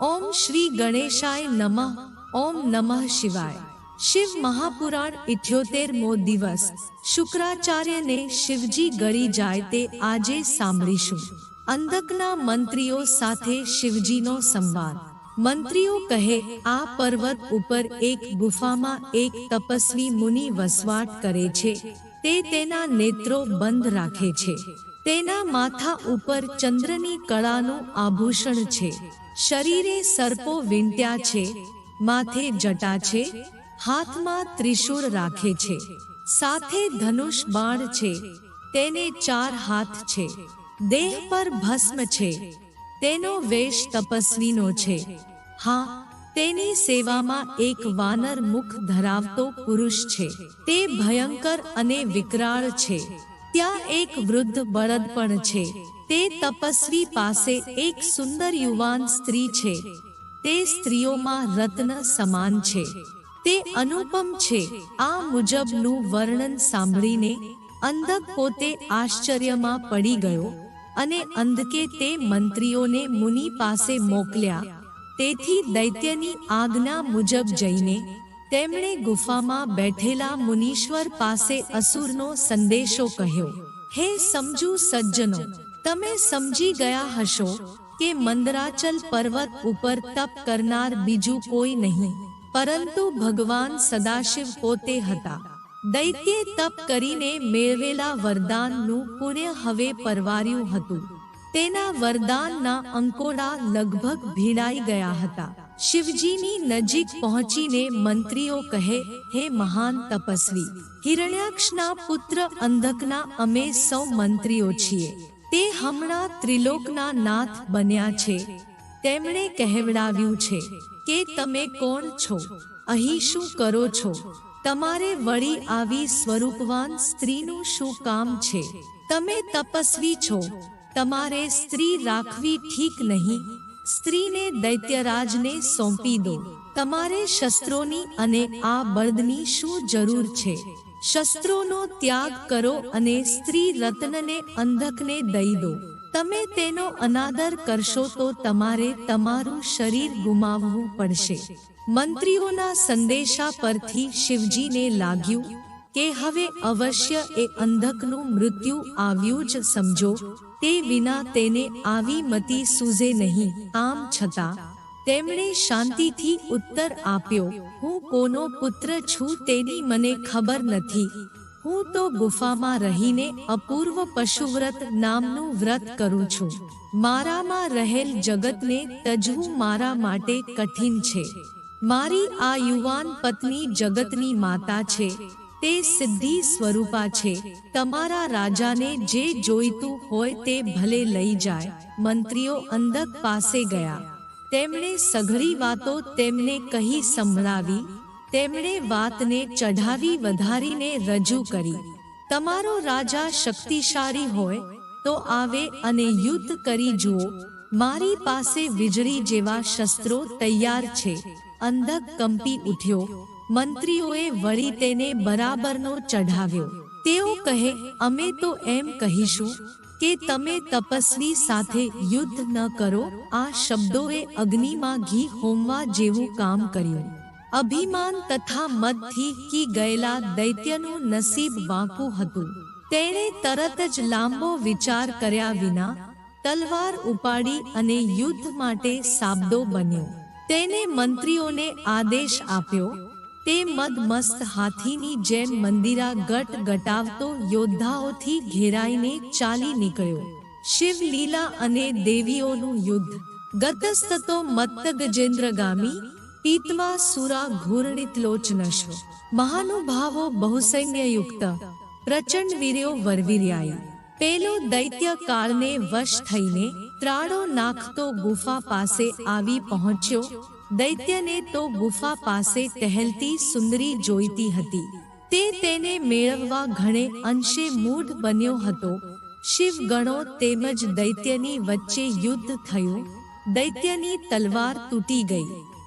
ઓમ શ્રી ગણેશાય નમઃ, ઓમ નમઃ શિવાય. શિવ મહાપુરાણ ઇઠ્યોતેરમો દિવસ. શુક્રાચાર્યને શિવજી ગળી જાય તે આજે સાંભળીશું. અંધકના મંત્રીઓ સાથે શિવજીનો સંવાદ. મંત્રીઓ કહે, આ પર્વત ઉપર એક ગુફામાં એક તપસ્વી મુનિ વસવાટ કરે છે. તે તેના નેત્રો બંધ રાખે છે. તેના માથા ઉપર ચંદ્રની કળાનું આભૂષણ છે. શરીરે સર્પો વીંટ્યા છે, માથે જટા છે, હાથમાં ત્રિશૂળ રાખે છે, સાથે ધનુષ બાણ છે, તેને ચાર હાથ છે, દેહ પર ભસ્મ છે, તેનો વેશ તપસ્વીનો છે. હા, તેની સેવામાં એક વાનર મુખ ધરાવતો પુરુષ છે, તે ભયંકર અને વિકરાળ છે. ત્યાં એક વૃદ્ધ બળદ પણ છે. તે તપસ્વી પાસે એક સુંદર યુવાન સ્ત્રી છે. તે સ્ત્રીઓમાં રત્ન સમાન છે. તે અનુપમ છે. આ મુજબનું વર્ણન સાંભળીને અંધક પોતે આશ્ચર્યમાં પડી ગયો અને અંધકે તે મંત્રીઓને મુનિ પાસે મોકલ્યા. તેથી દૈત્યની આજ્ઞા મુજબ જઈને તેમણે ગુફામાં બેઠેલા મુનીશ્વર પાસે અસુરનો સંદેશો કહ્યો, હે સમજુ સજ્જનો, તમે સમજી ગયા હશો કે મંદરાચલ પર્વત ઉપર તપ કરનાર બીજું કોઈ નહીં, પરંતુ ભગવાન સદાશિવ પોતે હતા. દૈત્યે તપ કરીને મેળવેલા વરદાનનું પુણ્ય હવે પરવાર્યું હતું. તેના વરદાનના અંકોડા લગભગ ભીડાઈ ગયા હતા. શિવજીની નજીક પહોંચીને મંત્રીઓ કહે, હે મહાન તપસ્વી, હિરણ્યાક્ષના પુત્ર અંધકના અમે સૌ મંત્રીઓ છીએ. તે હમણાં ત્રિલોકના નાથ બન્યા છે. તેમણે કહેવડાવ્યું છે કે તમે કોણ છો? અહીં શું કરો છો? તમારે વળી આવી સ્વરૂપવાન સ્ત્રીનું શું કામ છે? તમે તપસ્વી છો. તમારે સ્ત્રી રાખવી ઠીક નહીં. સ્ત્રીને દૈત્યરાજને સોંપી દો. તમારે શસ્ત્રોની અને આ બળદની શું જરૂર છે? શસ્ત્રોનો ત્યાગ કરો અને સ્ત્રી રત્નને અંધકને દઈ દો. તમે તેનો અનાદર કરશો તો તમારે તમારું શરીર ગુમાવવું પડશે. મંત્રીઓના સંદેશા પરથી શિવજીને લાગ્યું કે હવે અવશ્ય એ અંધકનું મૃત્યુ આવ્યું જ સમજો. તે વિના તેને આવી મતી સૂઝે નહીં. આમ છતાં, તેમણે શાંતિથી ઉત્તર આપ્યો, હું કોનો પુત્ર છું તેની મને ખબર નથી. હું તો ગુફામાં રહીને અપૂર્વ પશુવ્રત નામનું વ્રત કરું છું. મારામાં રહેલ જગતને તજવું મારા માટે કઠિન છે. મારી આ યુવાન પત્ની જગતની માતા છે. તે સિદ્ધિ સ્વરૂપા છે. તમારા રાજાને જે જોઈતું હોય તે ભલે લઈ જાય. મંત્રીઓ અંધક પાસે ગયા. તેમણે સઘળી વાતો તેમને કહી સંભળાવી. તેમણે વાતને ચઢાવી વધારીને રજૂ કરી. તમારો રાજા શક્તિશાળી હોય, તો આવે અને યુદ્ધ કરી જુઓ. મારી પાસે વીજળી જેવા શસ્ત્રો તૈયાર છે. અંધક કંપી ઉઠ્યો. મંત્રીઓએ વળી તેને બરાબરનો ચઢાવ્યો. તેઓ કહે, અમે તો એમ કહીશું કે તમે તપસ્વી સાથે યુદ્ધ ન કરો. આ શબ્દોએ અગ્નિમાં ઘી હોમવા જેવું કામ કર્યું. અભિમાન તથા મતથી કી ગયેલા દૈત્યનું નસીબ વાંકું હતું. તેણે તરત જ લાંબો વિચાર કર્યા વિના તલવાર ઉપાડી અને યુદ્ધ માટે સાબદો બન્યો. તેને મંત્રીઓને આદેશ આપ્યો તે મદમસ્ત હાથીની જેમ મંદિરા ગટ ગટાવતો યોદ્ધાઓથી ઘેરાઈને ચાલી નીકળ્યો. શિવલીલા અને દેવીઓનું યુદ્ધ. ગતસ્તતો મત્ત ગજેન્દ્રગામી પીતવા સુરા ઘૂરણિત લોચનશો. મહાનુભાવો બહુસૈન્યયુક્ત. પ્રચંડ વીર્યો વરવીર્યાય પેલો દૈત્ય કાળને વશ થઈને ત્રાળો નાખતો ગુફા પાસે આવી પહોંચ્યો દૈત્યને તો ગુફા પાસે ટહેલતી સુંદરી જોઈતી હતી. તે તેને મેળવવા ઘણે અંશે મૂઢ બન્યો હતો. શિવ ગણો તેમજ દૈત્યની વચ્ચે યુદ્ધ થયું. દૈત્યની તલવાર તૂટી ગઈ.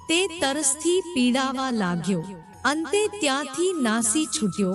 તે તરસથી પીડાવા લાગ્યો. અંતે ત્યાંથી નાસી છૂટ્યો.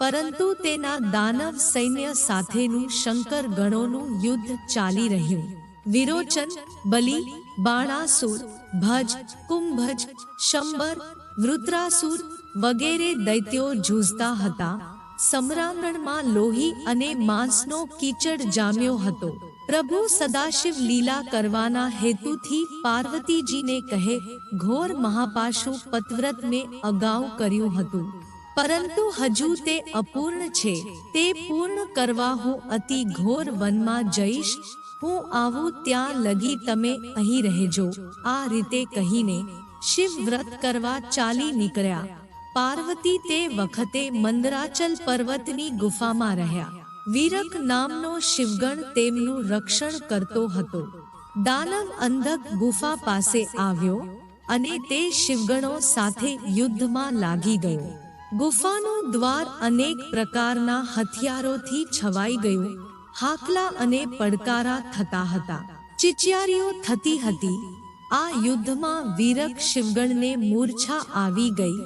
પરંતુ તેના દાનવ સૈન્ય સાથેનું શંકર ગણોનું યુદ્ધ ચાલી રહ્યું. વિરોચન, બલિ, બાણાસુર ભજ, કુંભજ, શંબર વૃત્રાસુર વગેરે દૈત્યો જૂઝતા હતા. સમરાંગણમાં લોહી અને માંસનો કીચડ જામ્યો હતો. પ્રભુ સદાશિવ લીલા કરવાના હેતુથી પાર્વતીજીને કહે, ઘોર મહાપાશુ પતવ્રત મેં અગાઉ કર્યું હતું. પરંતુ હજુ તે અપૂર્ણ છે. તે પૂર્ણ કરવા હું અતિ ઘોર વનમાં જઈશ. હું આવું ત્યાં લગી તમે અહીં રહેજો. આ રીતે કહીને શિવ વ્રત કરવા ચાલી નીકળ્યા. પાર્વતી તે વખતે મંદરાચલ પર્વતની ગુફામાં રહ્યા. વીરક નામનો શિવગણ તેમનું રક્ષણ કરતો હતો. દાનવ અંધક ગુફા પાસે આવ્યો અને તે શિવગણો સાથે યુદ્ધમાં લાગી ગયો. ગુફાનું દ્વાર અનેક પ્રકારના હથિયારોથી છવાઈ ગયું. હાકલા અને પડકારા થતા હતા. ચિચિયારીઓ થતી હતી. આ યુદ્ધમાં વીરક શિવગણને મૂર્છા આવી ગઈ.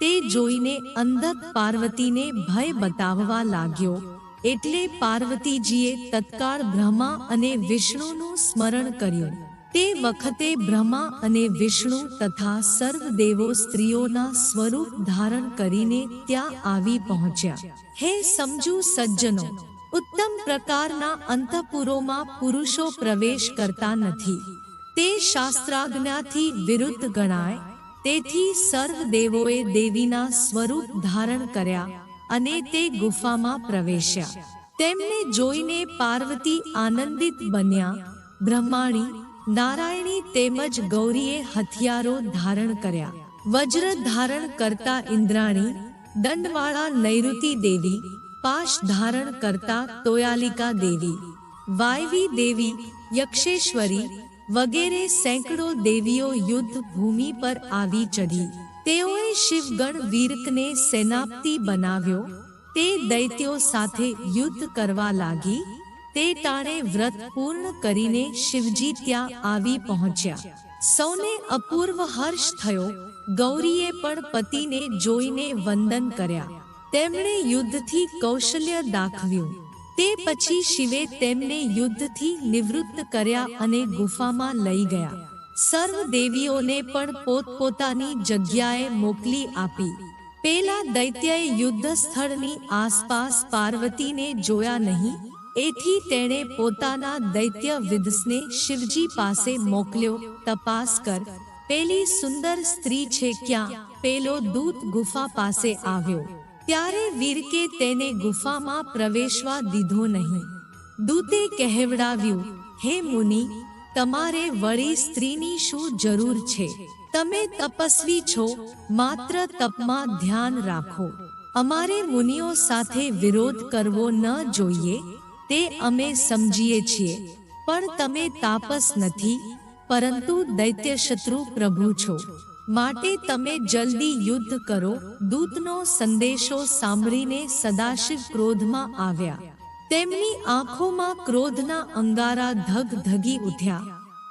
તે જોઈને અંધક પાર્વતીને ભય બતાવવા લાગ્યો. એટલે પાર્વતીજીએ તત્કાળ બ્રહ્મા અને વિષ્ણુનું સ્મરણ કર્યું. તે વખતે બ્રહ્મા અને વિષ્ણુ તથા સર્વ દેવો સ્ત્રીઓના સ્વરૂપ ધારણ કરીને ત્યાં આવી પહોંચ્યા. હે સમજુ સજ્જનો ઉત્તમ પ્રકારના અંતઃપુરોમાં પુરુષો પ્રવેશ કરતા નથી. તે શાસ્ત્રાજ્ઞાથી વિરુદ્ધ ગણાય. તેથી સર્વ દેવોએ દેવીના સ્વરૂપ ધારણ કર્યા અને તે ગુફામાં પ્રવેશ્યા. તેમને જોઈને પાર્વતી આનંદિત બન્યા. બ્રહ્માણી, નારાયણી તેમજ ગૌરીએ હથિયારો ધારણ કર્યા. વજ્ર ધારણ કરતા ઇન્દ્રાણી, દંડવાળા નૈઋતિ દેવી પાશ ધારણ કરતા તોયાલિકા દેવી, વાયવી દેવી, યક્ષેશ્વરી વગેરે સેંકડો દેવીઓ યુદ્ધ ભૂમિ પર આવી ચઢી. તેઓએ શિવગણ વીરકને સેનાપતિ બનાવ્યો. તે દૈત્યો સાથે યુદ્ધ કરવા લાગી. તે ટાણે વ્રત પૂર્ણ કરીને શિવજી ત્યાં આવી પહોંચ્યા. સૌને અપૂર્વ હર્ષ થયો. ગૌરીએ પણ પતિને જોઈને વંદન કર્યા. તેમણે યુદ્ધથી કૌશલ્ય દાખવ્યું. તે પછી શિવે તેમને યુદ્ધથી નિવૃત્ત કર્યા અને ગુફામાં લઈ ગયા. સર્વ દેવીઓને પણ પોતપોતાની જગ્યાએ મોકલી આપી. પેલા દૈત્યએ યુદ્ધ સ્થળની આસપાસ પાર્વતીને જોયા નહીં. એથી તેણે પોતાના દૈત્ય વિદસને શિવજી પાસે મોકલ્યો. તપાસ કર. પેલી સુંદર સ્ત્રી છે ક્યાં? પેલો દૂત ગુફા પાસે આવ્યો. ત્યારે વીરકે તેને ગુફામાં પ્રવેશવા દીધો નહીં. દૂતે કહેવડાવ્યું, હે મુનિ, તમારે વળી સ્ત્રીની શું જરૂર છે? તમે તપસ્વી છો, માત્ર તપમાં ધ્યાન રાખો. અમારે મુનિઓ સાથે વિરોધ કરવો ન જોઈએ, તે અમે સમજીએ છીએ. પણ તમે તાપસ નથી, પરંતુ દૈત્યશત્રુ પ્રભુ છો. માટે તમે જલ્દી યુદ્ધ કરો. દૂતનો સંદેશો સાંભળીને સદાશિવ ક્રોધમાં આવ્યા. તેમની આંખોમાં ક્રોધના અંગારા ધગ ધગી ઉઠ્યા.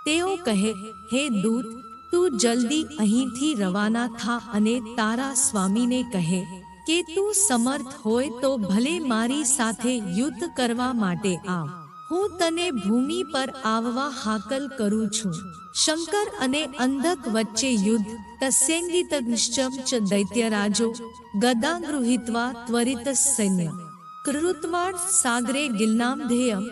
તેઓ કહે, હે દૂત, તું જલ્દી અહીંથી રવાના થા અને તારા સ્વામીને કહે કે તું સમર્થ હોય તો ભલે મારી સાથે યુદ્ધ કરવા માટે આવ. હું તને ભૂમિ પર આવવા હાકલ કરું છું. શંકર અને અંધક વચ્ચે યુદ્ધ તસ્યેંગિતગ્નિશ્ચમ ચ દૈત્યરાજો ગદા ગૃહિત્વા ત્વરિત સૈન્ય. કૃત્વાડ સાગરે ગિલ્નામધેયમ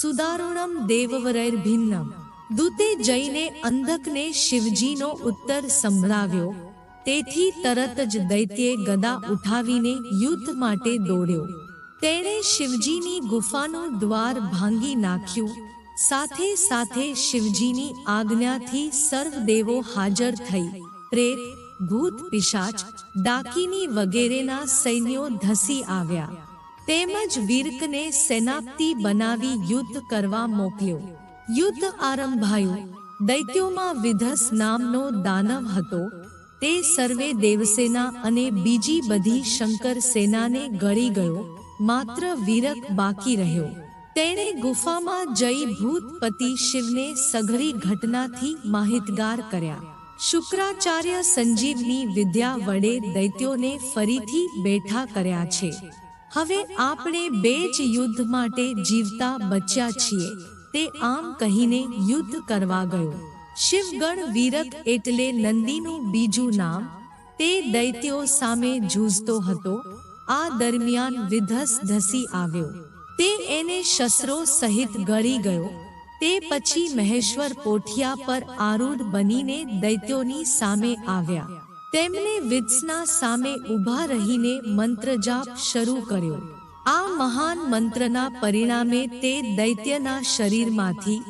સુદારુણમ દેવવરૈર્ભિન્નમ દૂતે જઈને અંધકને શિવજીનો ઉત્તર સંભળાવ્યો. તેથી તરત જ દૈત્યે ગદા ઉઠાવીને યુદ્ધ માટે દોડ્યો. તેણે શિવજીની ગુફાનું દ્વાર ભાંગી નાખ્યું. સાથે સાથે શિવજીની આજ્ઞાથી સર્વ દેવો હાજર થઈ. પ્રેત, ભૂત, પિશાચ, ડાકીની વગેરેના સૈન્યો ધસી આવ્યા. તેમજ વીરકને સેનાપતિ બનાવી યુદ્ધ કરવા મોકલ્યો. યુદ્ધ આરંભાયું. દૈત્યોમાં વિધસ નામનો દાનવ હતો. તે સર્વે દેવસેના અને બીજી બધી શંકર સેનાને ગળી ગયો. માત્ર વીરક બાકી રહ્યો. તેણે ગુફામાં જઈ ભૂતપતિ શિવને સઘળી ઘટનાથી માહિતગાર કર્યા. શુક્રાચાર્ય સંજીવની વિદ્યા વડે દૈત્યોને ફરીથી બેઠા કર્યા છે. હવે આપણે બે જ યુદ્ધ માટે જીવતા બચ્યા છીએ. તે આમ કહીને યુદ્ધ કરવા ગયો. શિવગણ વીરક એટલે નંદીનું બીજું નામ. તે દૈત્યો સામે જૂઝતો હતો. આ દરમિયાન વિધસ ધસી આવ્યો. તે એને શસ્ત્રો સહિત ગળી ગયો. તે પછી મહેશ્વર પોઠિયા પર આરૂઢ બનીને દૈત્યોની સામે આવ્યા. તેમણે વિત્સના સામે ઊભા રહીને મંત્રજાપ શરૂ કર્યો. આ મહાન મંત્રના પરિણામે તે દૈત્યના શરીરમાંથી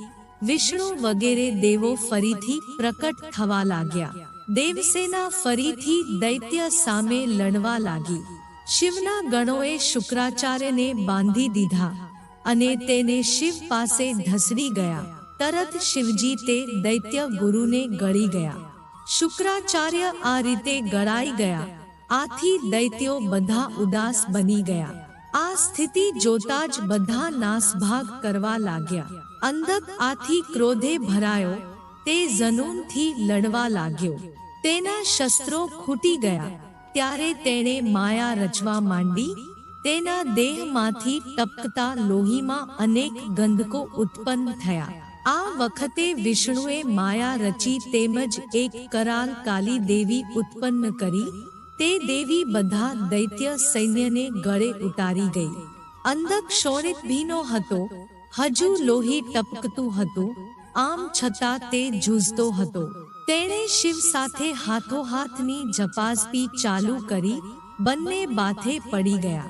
વિષ્ણુ વગેરે દેવો ફરીથી પ્રકટ થવા લાગ્યા. દેવસેના ફરીથી દૈત્ય સામે લડવા લાગી. શિવના ગણોએ શુક્રાચાર્યને બાંધી દીધા અને તેને શિવ પાસે ધસડી ગયા. તરત શિવજી તે દૈત્ય ગુરુને ગળી ગયા. શુક્રાચાર્ય આ રીતે ગળાઈ ગયા. આથી દૈત્યો બધા ઉદાસ બની ગયા. આ સ્થિતિ જોતા જ બધા નાસભાગ કરવા લાગ્યા. અંધક આથી ક્રોધે ભરાયો. તે જનૂનથી લડવા લાગ્યો. તેના શસ્ત્રો ખૂટી ગયા. ત્યારે તેણે માયા રચવા માંડી, તેના દેહમાંથી ટપકતા લોહીમાં અનેક ગંધકો ઉત્પન્ન થયા. આ વખતે વિષ્ણુએ માયા રચી તેમજ એક કરાલ કાલી દેવી ઉત્પન્ન કરી, તે દેવી બધા દૈત્ય સૈન્યને ગળે ઉતારી ગઈ. અંધક શોણિત ભીનો હતો, હજુ લોહી ટપકતું હતું, આમ છતાં તે જૂઝતો હતો. તેણે શિવ સાથે હાથોહાથની જપાસપી ચાલુ કરી, બંને બાથે પડી ગયા.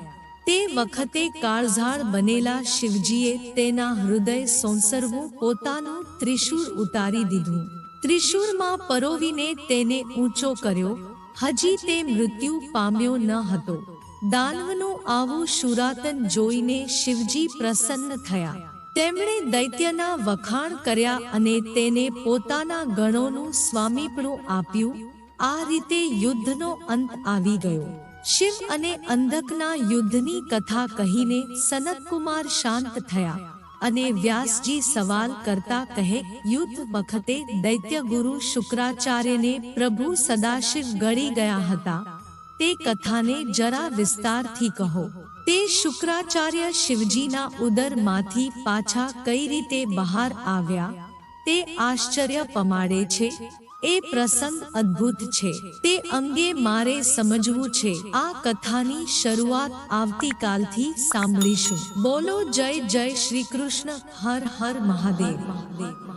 તે વખતે કાળઝાળ બનેલા શિવજીએ તેના હૃદય સોંસરવું પોતાનું ત્રિશૂળ ઉતારી દીધું. ત્રિશૂળમાં પરોવીને તેને ઊંચો કર્યો. હજી તે મૃત્યુ પામ્યો ન હતો. દાનવનું આવું શુરાતન જોઈને શિવજી પ્રસન્ન થયા. તેમણે દૈત્યના વખાણ કર્યા અને તેને પોતાના ગણોનું સ્વામીપણું આપ્યું. આ રીતે યુદ્ધનો અંત આવી ગયો. શિવ અને અંધકના યુદ્ધની કથા કહીને સનતકુમાર શાંત થયા અને વ્યાસજી સવાલ કરતા કહે, યુદ્ધ વખતે દૈત્ય ગુરુ શુક્રાચાર્યને પ્રભુ સદાશિવ ગળી ગયા હતા. તે કથાને જરા વિસ્તારથી કહો. તે શુક્રાચાર્ય શિવજીના ઉદરમાંથી પાછા કઈ રીતે બહાર આવ્યા? તે આશ્ચર્ય પમાડે છે. એ પ્રસંગ અદ્ભુત છે. તે અંગે મારે સમજવું છે. આ કથાની શરૂઆત આવતીકાલથી સાંભળીશું. બોલો જય જય શ્રી કૃષ્ણ. હર હર મહાદેવ. મહાદેવ